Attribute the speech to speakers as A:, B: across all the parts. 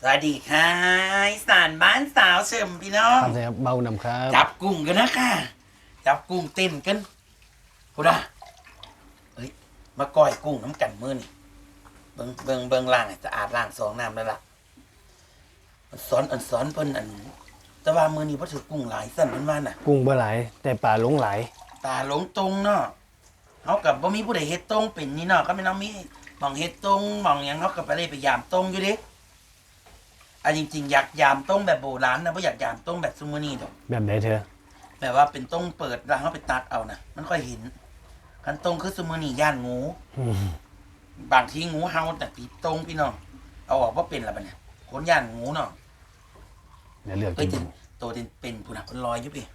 A: สวัสดีค่ะอีสานบ้านสาวเฉิมพี่น้อง
B: ครับใช่ครับเบานำครับ
A: จับกุ้งกันนะค่ะ จับกุ้งเต้นกันกูด่าเฮ้ยมาก้อยกุ้งน้ำกันมือนี่เบิงเบิงเบิงล่างให้สะอาดล่างสองน้ำแล้วล่ะมันสอนอันสอนเพิ่นอัน แต่ว่ามือนี้พอถือกุ้งหลายสั่นเพิ่นว่าน่ะ
B: กุ้งเบอร์หลายแต่ปลาหลงหลาย
A: ตาหลงตรงเนาะเขากับบ่มีผู้ใดเฮ็ดตรงเป็นนี่เนาะก็ไม่น้องมีหมองเฮ็ดตรงหมองหยังเขาก็ไปเลยไปยามตรงอยู่เดิ อันจริง ๆ อยากยามตรงแบบโบราณนะบ่อยากยามตรงแบบซุมื้อนี้ดอก
B: แบบไหนเธอ
A: แบบว่าเป็นตรงเปิดแล้วเขาไปตักเอานะมันค่อยเห็นคันตรงคือซุมื้อนี้ย่านงู
B: อืม
A: บางทีงูเห่าแต่ตีตรงพี่น้องเอาออกบ่เป็นละบัดเนี่ยคนย่านงูเนาะ
B: เดี๋ยวเลือก
A: เอ้
B: กิ
A: ย
B: น
A: แต่ตัวเป็นๆพุ่นน่ะมันลอยอยู่พี่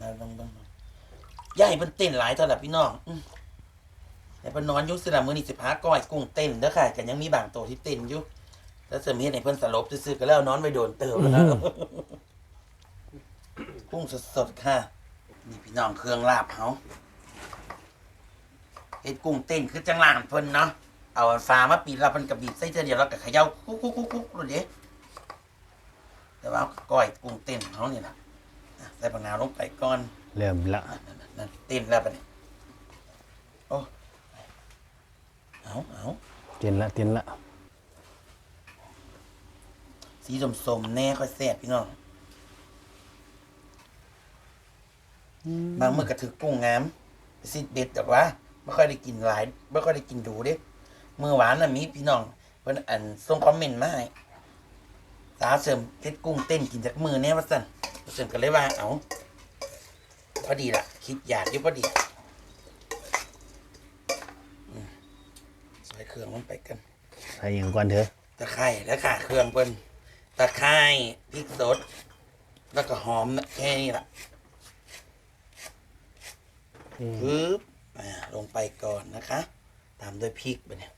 A: มาเบิ่งๆย่าให้เพิ่นเต้นหลายตอนละพี่น้องอืมแต่เพนนอนอยุคสนามมือนี่สิพาก้อยกุ้งเต้นเด้อค่ะกันยังมีบางตัวที่เต้นอยู่ แล้วเสริมเฮ็ดให้เพิ่นสลบซื่อๆก็แล้วนอนไปโดนเติมแล้วนะกุ้งสดๆค่ะ นี่พี่น้องเครื่องลาบเฮาเฮ็ดกุ้งเต้นคือจังหลานเพิ่นเนาะเอาฟ้ามาปีแล้วเพิ่นก็บีบใส่เทื่อเดียวแล้วก็เขย่ากุ๊กกุ๊กกุ๊กกุ๊กเลยเด้แต่ว่าก้อยกุ้งเต้นของเฮานี่ล่ะอะใส่ผักนาวลงไปก่อน
B: เริ่มละ
A: อะนั่นๆนั่นเต้นแล้วปะเนี่ยโอ้เอาเอา
B: เตียนละเตียนละ
A: สีสมๆแน่ค่อยแซ่บพี่น้องบางมื้อก็ถือกุ้งงามสิเด็ดแต่ว่าไม่ค่อยได้กินหลายไม่ค่อยได้กินดูเด้มื้อหวานน่ะมีพี่น้องเพิ่นอันส่งคอมเมนต์มาให้สาวเสริมเฮ็ดกุ้งเต้นกินจากมือแน่ว่าซั่นเสริมก็เลยว่าเอาพอดีล่ะ คิดอยากอยู่พอดีอืมใส่เครื่องลงไปกัน
B: ใส่อย่างก่อนเถอะ
A: ตะไคร้แล้วค่ะเครื่องเปิ้น ตะไคร้พริกสด แล้วก็หอมนะแค่นี้ล่ะปึ๊บอ่าลงไปก่อนนะคะ ตามด้วยพริกไปเนี่ย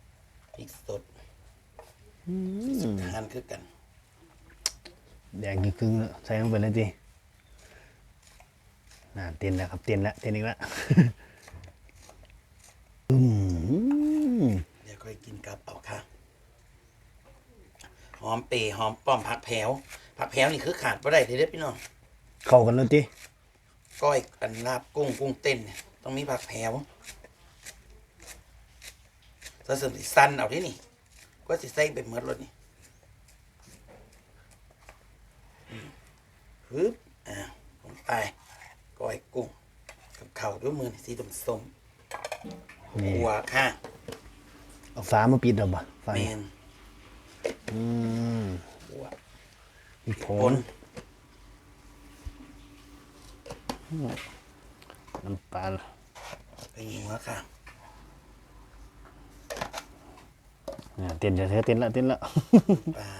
A: พริกสดทานคือกัน
B: แดงกี่ครึ่งแล้วใส่ลงไปเลยจีน่าเตียนแล้วครับเตียนละเตียนอีกละอืม
A: เดี๋ยวค่อยกินกับเอาค่ะ หอมเปรย์หอมป้อมผักแผวผักแผวนี่คือขาดไม่ได้เลยเด้อพี่น้อง
B: เข้ากันแล้วจี
A: ก้อยอันลาบกุ้งกุ้งเต้นเนี่ยต้องมีผักแผวถ้าเสริมสิสั้นเอาที่นี่ก็สิใส่ไปเหมือนรถนี่อืมฮึบอ่าลงไปก้อยกุ้งกับเข่าวด้วยมือนี่สีส้มส้มๆ
B: นี่
A: หัวค่ะ
B: เอาฟ้ามาปิดหรอปะไฟ
A: เมน
B: อืม
A: หัว
B: อีกผ
A: ป
B: ล
A: น
B: น้ำปลา
A: ไปยิงหัวค่ะ
B: เนี่ยเตียนเดี๋ยวเธอเตียนละเตียนละ
A: ปลา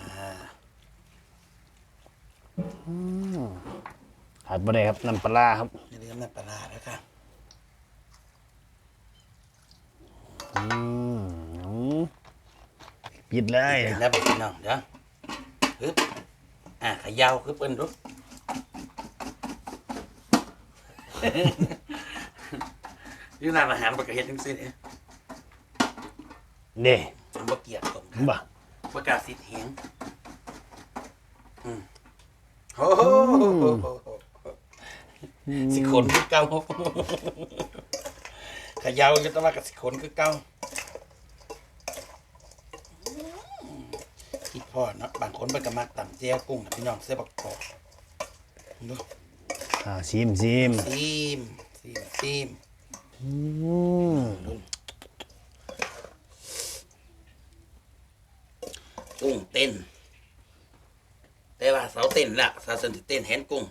B: ขาดบ่ได้ครับน้ำปลาร้าครับ
A: อย่าลืมน้ำปลาร้าแล้วค่ะ
B: อืมอืม ปิดเลย
A: เป็นแล้วบอกพี่น้องเดี๋ยวฮึบอะเขยาวคือเปิ้นรู้อยู่ร้านอาหารประกาศเฮ็ดจังซี่เด้
B: เน่
A: ผมบ่เกลียดตรงค่ะ
B: บ่
A: ประกาศสิทธิ์แหงอืมโอ้โหสิขนคือเก่าเขยาวอยู่แต่ว่ากับสิขนคือเก่าคิด พอเนาะบางคนเพิ่นก็มักตำแจ่วกุ้งนะพี่น้องเส้บักกอกดู
B: อ่าซิมซิม
A: ซีมซีมซีม
B: อืม
A: กุ้งเต้น แต่ว่าเสาเต้นละเสาเส้นที่เต้นแหนกุ้ง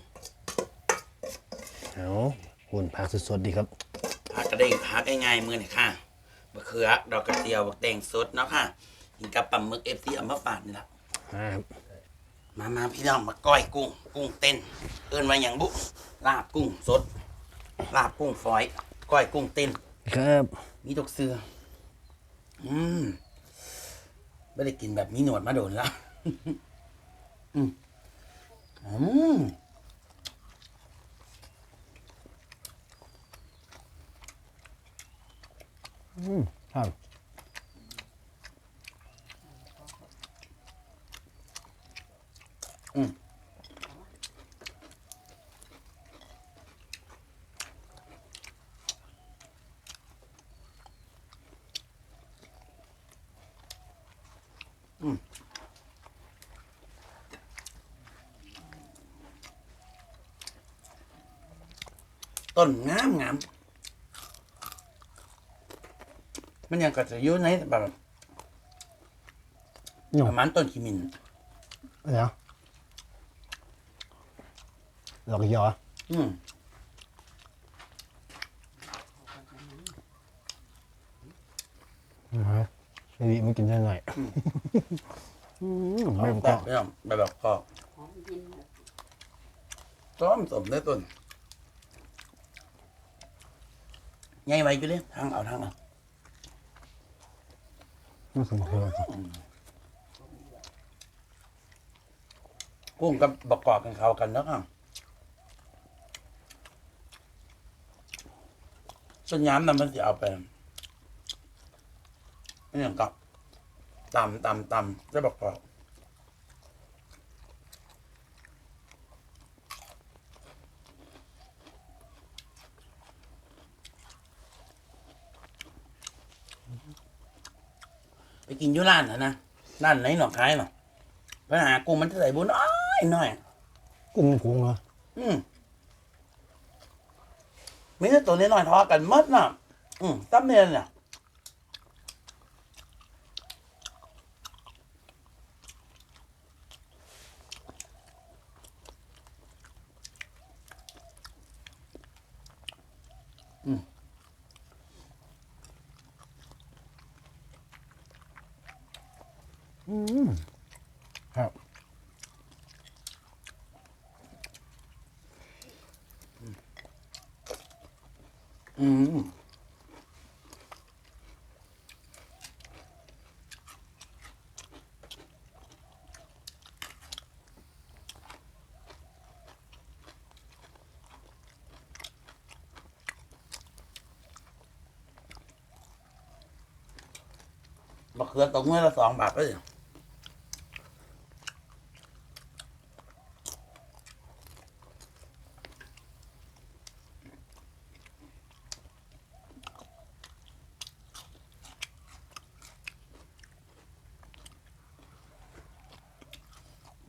B: เอาหุ่นผักสดๆดีครับ
A: ผักกระเด้งผักง่ายๆมือนี่ค่ะบะเขือดอกกระเจียวบักแตงสดเนาะค่ะกินกับปลาหมึกเอฟซีเอามาฝากนี่ละ
B: อ่า ครับ
A: มามาพี่น้องมาก้อยกุ้ง กุ้งเต้น เอิ้นว่าอย่างบุลาบกุ้งสด ลาบกุ้งฝอย ก้อยกุ้งเต้น
B: ครับ
A: มีตกเสืออืมไม่ได้กินแบบมีหนวดมาโดนแล้วอืมอืม
B: ครับ
A: อืมอืม ต้นงามงามมันยังก็จะอยู่ในแบบ
B: หนุ่
A: ป
B: ม
A: ระมาณต้นขีมิน
B: เดี๋ยว หลอกยอ
A: อืม
B: นะฮะไอ้ดิมันกินได้หน่อยอืมไม่มัน
A: ก็
B: ก็
A: ไม่ต้องแบบแบบก็ต้มสมได้ต้นไงไว้อยู่เลยทางเอาทางเอา
B: ไม่สมควร
A: กุ้งกับบักกอกกันเขากันเนาะครับ ส่วนย้ำนั้นมันจะเอาไปนี่อย่างกับตำตำตำจะบักกอกไปกินอยุร้านนะนะร้านไหนหนองคายเนาะปัญหากุ้งมันจะใส่บุญอ้อยหน่อย
B: กุ้งกุ้งเหรอ
A: อืม มีแต่ตัวนี้หน่อยๆทอกันมดน่ะ อืมตั้มเนียนเนี่ย ขือตกเมื่อละสองบาทก็เลย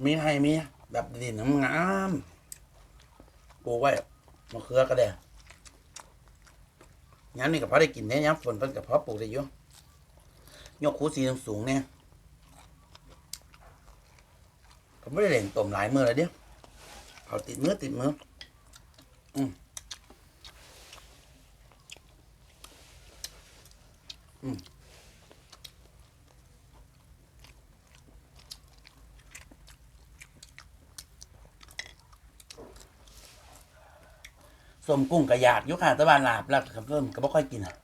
A: มีให้มีแบบดินงามปลูกไว้มะเขือก็ได้ย้ำนี่กับพ่อได้กินเนี่ยย้ำฝนเพิ่นกับพ่อปลูกได้อยู่ ยกคูสีสูงเนี่ยผมไม่ได้เล่นต้มหลายมือแล้วเดียวเขาติดมือติดมืออืมอืมสมกุ้งกระยากอยุคหาตะวันลาบแล้วกับเริ่มก็ไม่ค่อยกินอะ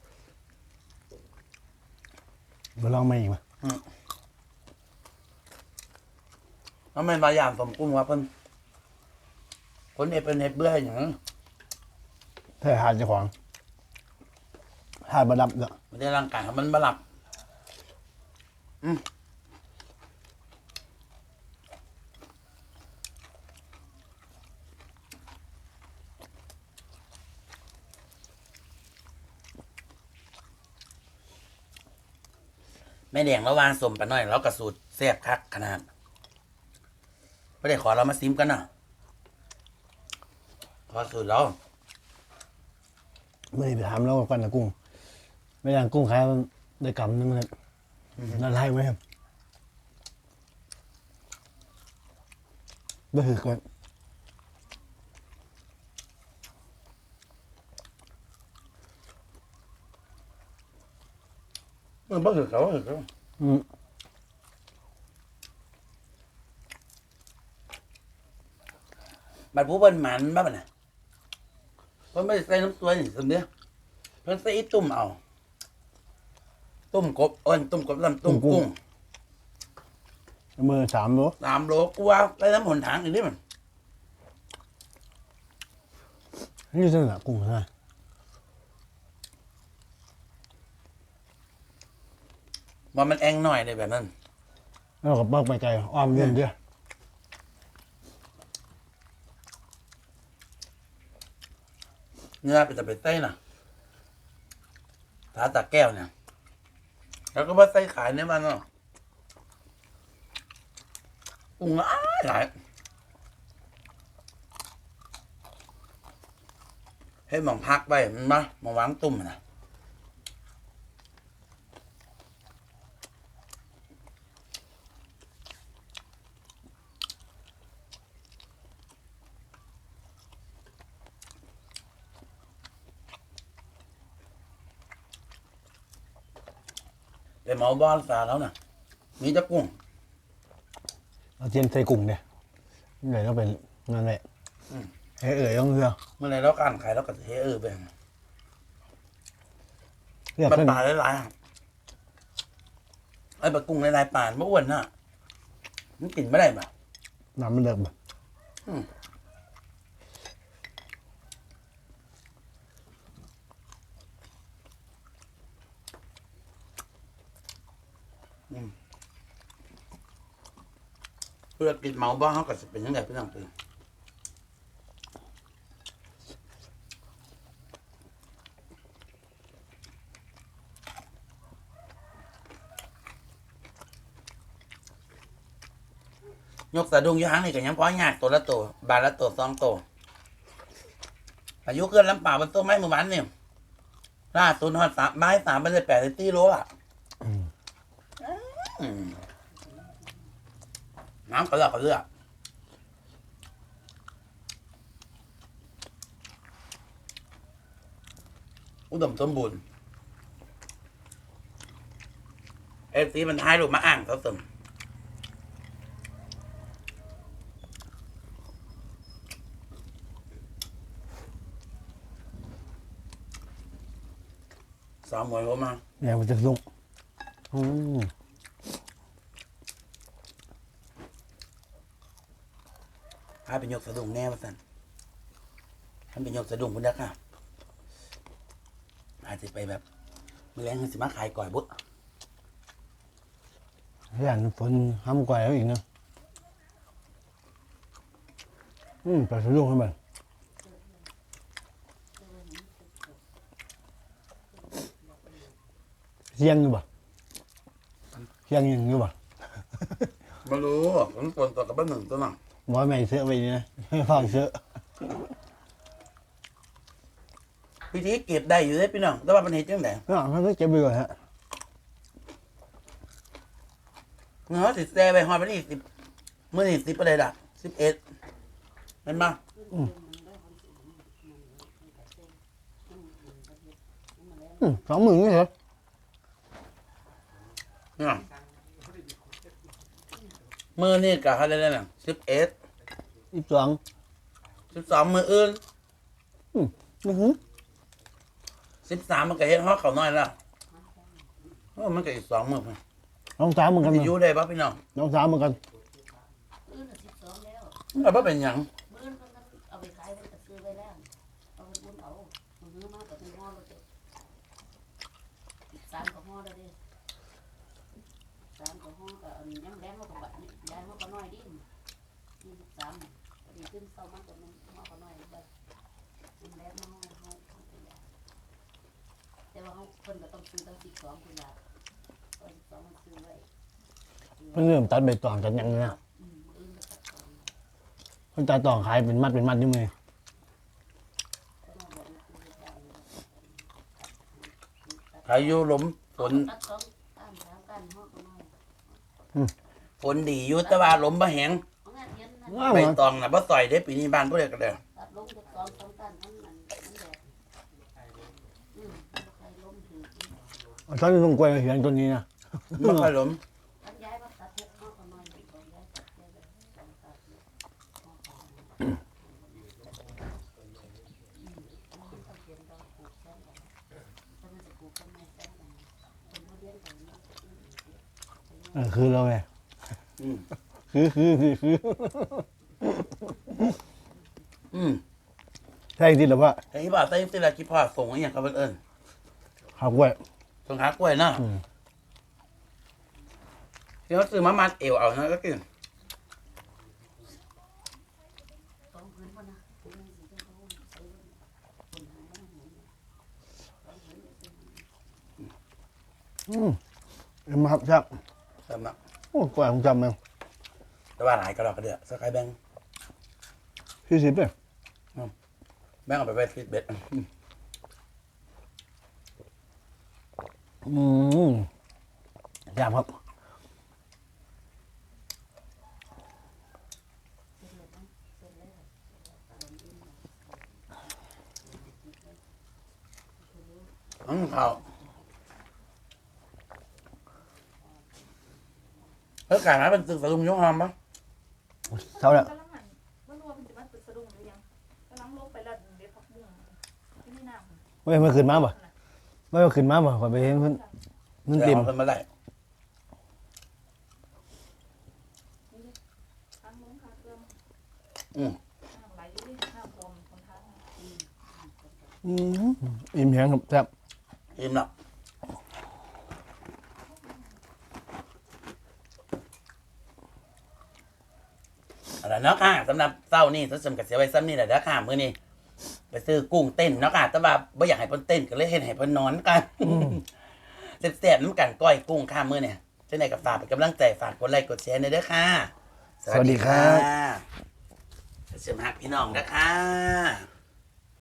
B: มาลองมาอีกมั้ย
A: แล้วมันมาอย่างสมกุ้งว่าเพิ่นคนเอเป็นเห็ดเบื่ออย่างนั้น
B: ถ้าหาเจ้าของหาบดับเนาะ
A: มันได้ร่างกายของมันมาหลับ อืม ม่แดงแล้ววางสมปะหน่อยแล้วกระสูตรแซ่บคักขนาดไม่ได้ขอเรามาซิมกันเนาะขอสูตรเรา
B: ไม่ได้ไปถามแล้วกันนะกุ้ง ไม่ได้กุ้งขายมันได้กำนึงเลยน่าไล่ไหมครับไม่คือกัน
A: มันบ่คือเขาคือเขา
B: อืม
A: บัดผู้เพิ่นหมันบ้าบ่น่ะเพิ่นไม่ได้ใส่น้ำซวยนี่สมเด้อเพิ่นใส่อีตุ่มเอา ตุ่มกบเอิ้นตุ่มกบลำตุ่มกุ้ง
B: มือสามโล
A: สามโลกว่าใส่น้ำหนทางอีกนี่มัน
B: นี่ซึ่งอะกุ้งนะ
A: ว่ามันแองหน่อยเลยแบบนั้น
B: แล้วก็ปักไปไกลอ้อมเล่นเดียว
A: เนื้อเป็นแต่เป็ดไส้น่ะถาตาแก้วเนี่ย แล้วก็บ่าไส้ขายเนบ้านเนาะอุ้งอ้าหลายให้มองพักไปมันมามองวางตุ่มนะ ไปเหมาบ้านสาแล้วน่ะ มีแตะกุ้ง
B: เอาเทียนใส่กุ้งเนี่ยเดี๋ยวต้องเป็นนั่นแหละ
A: อืม
B: เฮ้ยเอ๋ยต้องเลือก
A: เมื่อไรเราการขายเราก็จะเฮเออไป
B: เลือก
A: มัน
B: เส้น
A: ป่าหลายๆอะไอ้ปลากุ้งหลายๆป่านบ่อ้วนน่ะมันกินไม่ได้ป่ะ
B: น้ำมันเลิกแบบ
A: เพื่อกินเมาบ้าเขาก็จะเป็นยังไงพี่น้องเป็นยกสะดุ้งยี่ห้างนี่ก็ยังพอยากตัวละตัวบาทละตัวสองตัวอายุเกินลำป่าบนต้นไม้หมู่บ้านเนี่ยล่าสุดหอดสามไม้สามไปเลยแปดสิบตีโลอะ อืม น้ำก็เลือกก็เลือกอุดมสมบูรณ์เอฟซีมันท้ายรูปมาอ่างเขาสมสามหมวยเขามา
B: เนี่ยมันจะสุกอืม
A: พาไปยกสะดุ้งแน่มาสันท่านไปยกสะดุ้งพุ่นดักค่ะอาจจะไปแบบมือแรงสิมาขายก่อยบุ
B: อย่างฝนห้ามกว่าแล้วอีกนะอืมปลาสลุกให้มันเสียงอยู่บ่เสียงยังอยู่บ่
A: มารู้ผมปนตัวกับบ้านหนึ่งตัวหนัง
B: หมอไม่เสื้อไปนี่นะให้ฟังเสื้อ
A: พิธีเก็บได้อยู่ได้พี่น้องแต่ว่ามันเห็นจังได
B: อะมันก็เก็บไปก่อนฮะ
A: เนาะสิแซ่ไปฮอดไปนี่สิบเมื่อนี่สิบอะไรล่ะสิบเอ็ดเห็นปะ
B: อืมสองหมื่นนี่เหรอ
A: เนี่ยเมื่อนี่กับอะไรนั่นน่ะสิบเอ็ด
B: อีกสอง
A: สิบสองมืออื่น
B: อือหือ
A: สิบสามมันก็เห็นฮอดเขาน้อยแล้วโอ้มันก็อีกสองมือไป
B: น้องสาวเหมือนกัน
A: สิ
B: นะ
A: อยู่ได้ปะพี่น้อง
B: น้องสาวเหมือนกัน
C: มื้อละสิบสองแล้ว
A: เอาบ่เป็นหยัง
C: มื้อนั้นก็เอาไปขายเพิ่นก็ซื้อไว้แล้วเอาไปบุญเอาเอามื้อมาก็เป็นห่อแล้วเด้สามก็ห่อแล้วเด้สามก็ห่อก็อันยังแเขาก็น้อยดิยี่สิบสามพอดีขึ้นเศร้ามันก็มันห่อก็น้อยไปยังแรงมาห่อห่อห่อไปยายแต่ว่าเขาเพิ่นก็ต้องซื้อตั้งสิบสองคุณล่ะตอนสิบสองมันซื้อไว้
B: เพิ่งเริ่มตัดใบตองตัดหยังเลยนะ
C: อืมมื้ออื่นก็ตัดสอง
B: เพิ่งตัดตองขายเป็นมัดเป็นมัดอยู่มือ
C: ก็มาบอกว่าซื้อได้อยู่ตัด
A: พายุลมฝน
C: ตัดสองก้านสามก้านห่อก็น้อย
A: ฝนดีอยู่แต่ว่าลมบ่แหง
C: เอางานเย็นนะ
B: ว้าว
A: ใบตองน่ะบ่ต่อยเด้ปีนี้บ้านผู้ใดก็ได้
C: ตัดลงจากสองสามก้านทั้งนั้นมันแดดอืมใครล้มถือ
B: ตอนนี้ต้องกล้วยมาเหียงต้นนี้นะ
A: บ่ค่อยลม
C: ตัดย้ายว่าตัดเฮ็ดห่อก็น้อยอยู่สองย้ายตัดย้ายแบบสองตัดเนี่ยห่อก็น้อยอืมอันนี้ต้องเปลี่ยนดอกปลูกแซมกันถ้ามันจะปลูกต้นไม้แซมกันคนเขาเลี้ยงกันเนาะอืม
B: เออคือเราไง
A: อืม
B: อื
A: ม
B: ใช่จริงหรือว่า
A: ไอ้ที่บ้าไอ้ที่ละกี่พ่อส่งไออย่างกับเอิญ
B: หากล้วย
A: ส่งหากล้วยนะเดี๋ยวซื้อมามัดเอวเอานะก็กิน
C: อืม
B: เอ็มครับครับ
A: สำหรับ
B: โอ้กว่าผมจำเอง
A: แต่ว่าหลายก็รอกระเดือกสกายแบงค์
B: สี่สิบเนี่ย
A: แบงค์เอาไปไว้ฟิตเบ็ด
B: อืมยามครับ
A: อืมเขาเฮ้ยไก่มาเป็นตึกสะดุ้งยกหอมปะ
B: เท่าแล้ว
D: กำลังหันว่ารัวมันจะมาตึกสะดุ้งหรือยังกำลังลบไปแล้วเด็ดผักบุ้งที่นี่น้ำ
B: ไม่มาขึ้นมาบ่ไม่มาขึ้นมาบ่ขอยไปเห็นเพิ่นมันเต็ม
A: เอาเพิ่นมาได้
D: ทางลงคาเติม
A: อืม
D: น้ำไหลอยู่ที่น้ำบวมคนทาง
B: อืมอิ่มแห้งครับแซ่บ
A: อิ่มแล้ว เอาละเนาะค่ะสำหรับเศร้านี่ทุกสมกับเสียไว้ซ้ำนี่แหละเด้อค่ะมื้อนี้ไปซื้อกุ้งเต้นเนาะค่ะแต่ว่าไม่อยากให้เพิ่นเต้นก็เลยเฮ็ดให้เพิ่นนอนกันแซ่บๆน้ำกันก้อยกุ้งค่ะมื้อเนี่ยเจ้าไหนกับฝากเป็นกำลังใจฝากกดไลค์กดแชร์ในอยเด้อค่ะ
B: สวัสดีครับ
A: เสริมหักพี่น้องนะคะ